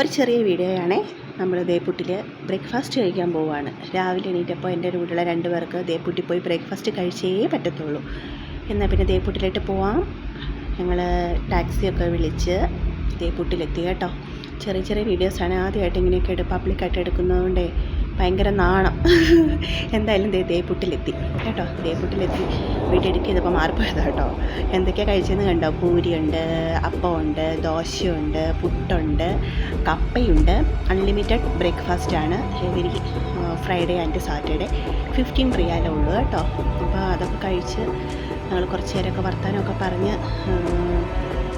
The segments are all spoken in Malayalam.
ഒരു ചെറിയ വീഡിയോയാണേ. നമ്മൾ ദേപ്പുട്ടിൽ ബ്രേക്ക്ഫാസ്റ്റ് കഴിക്കാൻ പോവുകയാണ് രാവിലെ എണീറ്റപ്പോൾ എന്റെ കൂടെയുള്ള രണ്ട് പേർക്ക് ദേപ്പുട്ടി പോയി ബ്രേക്ക്ഫാസ്റ്റ് കഴിച്ചേ പറ്റത്തുള്ളൂ. എന്നാൽ പിന്നെ ദേപ്പുട്ടിലോട്ട് പോവാം. ഞങ്ങൾ ടാക്സിയൊക്കെ വിളിച്ച് ദേപ്പുട്ടിലെത്തി കേട്ടോ. ചെറിയ ചെറിയ വീഡിയോസാണ് ആദ്യമായിട്ട് ഇങ്ങനെയൊക്കെ പബ്ലിക്കായിട്ട് എടുക്കുന്നതുകൊണ്ടേ ഭയങ്കര നാണം. എന്തായാലും ദേ ദേപ്പുട്ടിലെത്തി. കേട്ടോ ദേപ്പുട്ടിലെത്തി. എഡിറ്റ് ചെയ്തപ്പോൾ മാറിപ്പോയതാണ് കേട്ടോ. എന്തൊക്കെയാണ് കഴിച്ചതെന്ന് കണ്ടോ? പൂരിയുണ്ട് അപ്പമുണ്ട് ദോശയുണ്ട് പുട്ടുണ്ട് കപ്പയുണ്ട്. അൺലിമിറ്റഡ് ബ്രേക്ക്ഫാസ്റ്റ് ആണ്. Every Friday and Saturday fifteen റിയാലേ ഉള്ളൂ കേട്ടോ. അപ്പോൾ അതൊക്കെ കഴിച്ച് ഞങ്ങൾ കുറച്ച് നേരമൊക്കെ വർത്തമാനമൊക്കെ പറഞ്ഞ്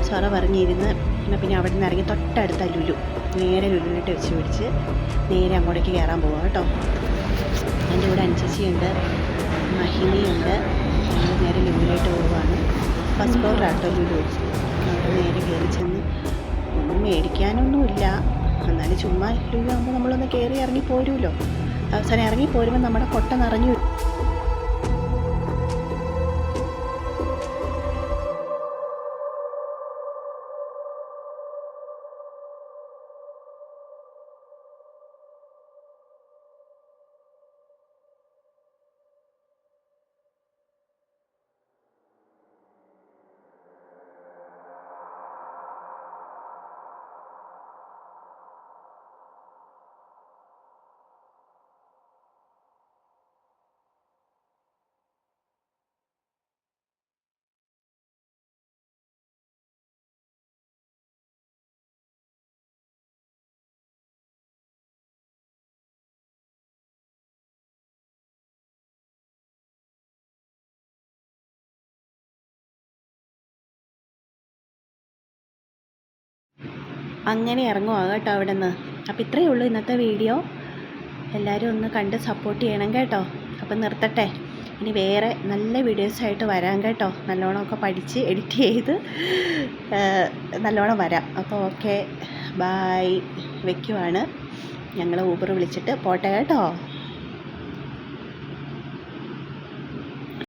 സൊറ പറഞ്ഞിരുന്ന് എന്നാൽ പിന്നെ അവിടെ നിന്ന് ഇറങ്ങി തൊട്ടടുത്ത ലുലു നേരെ ലുലുവിലിട്ട് വെച്ച് പിടിച്ച് നേരെ അങ്ങോട്ടേക്ക് കയറാൻ പോവാം കേട്ടോ. എന്റെ കൂടെ അനുചേച്ചിയുണ്ട് മഹിനിയുണ്ട് ഞങ്ങൾ നേരെ ലുലുവിലോട്ട് പോവുകയാണ് ഫസ്റ്റ് ഫ്ലോറിലാട്ടോ ലുലു. അവിടെ നേരെ കയറി ചെന്ന് ഒന്നും മേടിക്കാനൊന്നുമില്ല. എന്നാലും ചുമ്മാ ലുലു ആകുമ്പോൾ നമ്മളൊന്ന് കയറി ഇറങ്ങി പോരുമല്ലോ അവസാനം ഇറങ്ങി പോരുമ്പോൾ നമ്മുടെ കൊട്ട നിറഞ്ഞു അങ്ങനെ ഇറങ്ങുക കേട്ടോ അവിടെ നിന്ന് അപ്പോൾ ഇത്രയേ ഉള്ളൂ ഇന്നത്തെ വീഡിയോ. എല്ലാവരും ഒന്ന് കണ്ട് സപ്പോർട്ട് ചെയ്യണം കേട്ടോ. അപ്പം നിർത്തട്ടെ. ഇനി വേറെ നല്ല വീഡിയോസായിട്ട് വരാം കേട്ടോ. നല്ലോണമൊക്കെ പഠിച്ച് എഡിറ്റ് ചെയ്ത് നല്ലോണം വരാം. അപ്പോൾ ഓക്കെ ബായ് വെക്കുവാണ്. ഞങ്ങൾ ഊബർ വിളിച്ചിട്ട് പോട്ടെ കേട്ടോ.